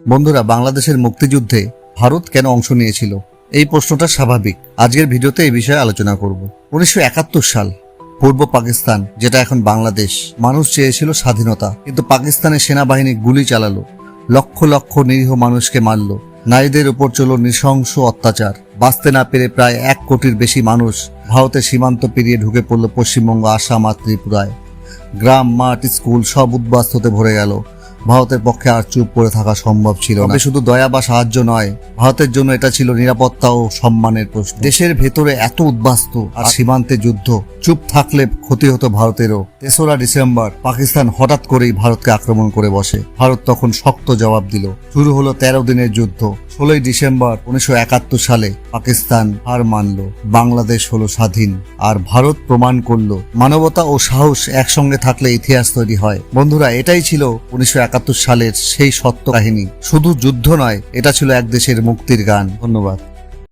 বন্ধুরা, বাংলাদেশের মুক্তিযুদ্ধে ভারত কেন অংশ নিয়েছিল? এই প্রশ্নটা স্বাভাবিক। আজকের ভিডিওতে এই বিষয়ে আলোচনা করব। উনিশশো একাত্তর সাল, পূর্ব পাকিস্তান, যেটা এখন বাংলাদেশ। মানুষ চেয়েছিল স্বাধীনতা, কিন্তু পাকিস্তানের সেনাবাহিনী গুলি চালালো। লক্ষ লক্ষ নিরীহ মানুষকে মারল। নারীদের উপর চলল নৃশংস অত্যাচার। বাঁচতে না পেরে প্রায় এক কোটির বেশি মানুষ ভারতের সীমান্ত পেরিয়ে ঢুকে পড়ল পশ্চিমবঙ্গ, আসাম আর ত্রিপুরায়। গ্রাম, মাঠ, স্কুল সব উদ্বাস্তুতে ভরে গেল। ভারতের পক্ষে আর চুপ করে থাকা সম্ভব ছিল না। শুধু দয়া বা সাহায্য নয় ভারতের জন্য এটা ছিল নিরাপত্তা ও সম্মানের প্রশ্ন। দেশের ভেতরে এত উদ্বাস্ত আর সীমান্তে যুদ্ধ চুপ থাকলে ক্ষতি হতো ভারতেরও। তেসরা ডিসেম্বর পাকিস্তান হঠাৎ করেই ভারতকে আক্রমণ করে বসে। ভারত তখন শক্ত জবাব দিল। শুরু হলো তেরো দিনের যুদ্ধ। ষোলোই ডিসেম্বর উনিশশো একাত্তর সালে পাকিস্তান হার মানল, বাংলাদেশ হলো স্বাধীন, আর ভারত প্রমাণ করল, মানবতা ও সাহস একসঙ্গে থাকলে ইতিহাস তৈরি হয়। বন্ধুরা, এটাই ছিল উনিশশো একাত্তর সালের সেই সত্য কাহিনী। শুধু যুদ্ধ নয়, এটা ছিল এক দেশের মুক্তির গান। ধন্যবাদ।